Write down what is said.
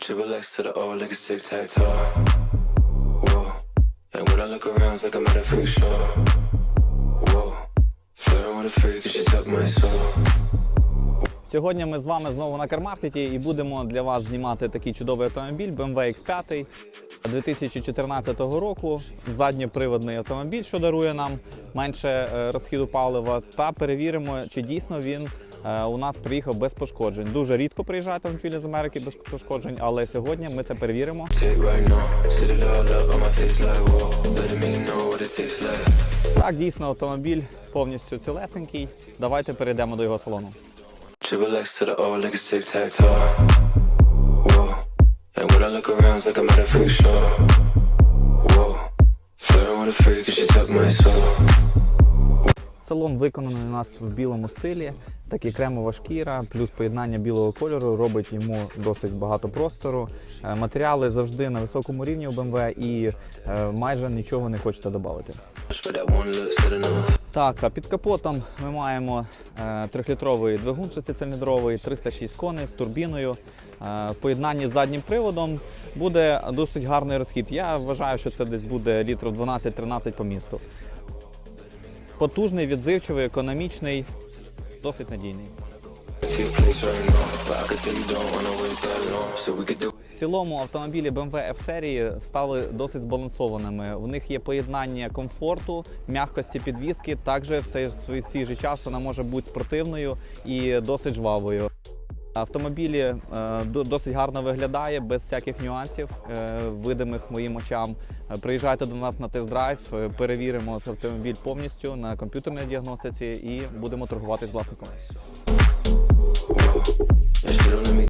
Triple X to the O, like it's tic tac toe. Whoa. And when I look around, it's like I'm at a freak show. Whoa. Flirting with a freak, 'cause she took my soul. Сьогодні ми з вами знову на кармаркеті і будемо для вас знімати такий чудовий автомобіль BMW X5 2014 року. Задньоприводний автомобіль, що дарує нам менше е, розхіду палива. Та перевіримо, чи дійсно він у нас приїхав без пошкоджень. Дуже рідко приїжджають автомобілі з Америки без пошкоджень, але сьогодні ми це перевіримо. Так, дійсно, автомобіль повністю цілесенький. Давайте перейдемо до його салону. Салон виконаний у нас в білому стилі, такі кремова шкіра, плюс поєднання білого кольору робить йому досить багато простору. Е, Матеріали завжди на високому рівні у BMW і е, майже нічого не хочеться додати. Так, а під капотом ми маємо е, трьохлітровий двигун шестициліндровий, 306 коней з турбіною. В поєднанні з заднім приводом буде досить гарний розхід. Я вважаю, що це десь буде літрів 12-13 по місту. Потужний, відзивчивий, економічний, досить надійний. В цілому автомобілі BMW F-серії стали досить збалансованими. В них є поєднання комфорту, м'якості підвіски. Також в цей свій же час вона може бути спортивною і досить жвавою. Автомобілі е, досить гарно виглядає, без всяких нюансів, е, видимих моїм очам. Е, Приїжджайте до нас на тест-драйв, перевіримо цей автомобіль повністю на комп'ютерній діагностиці і будемо торгувати з власником.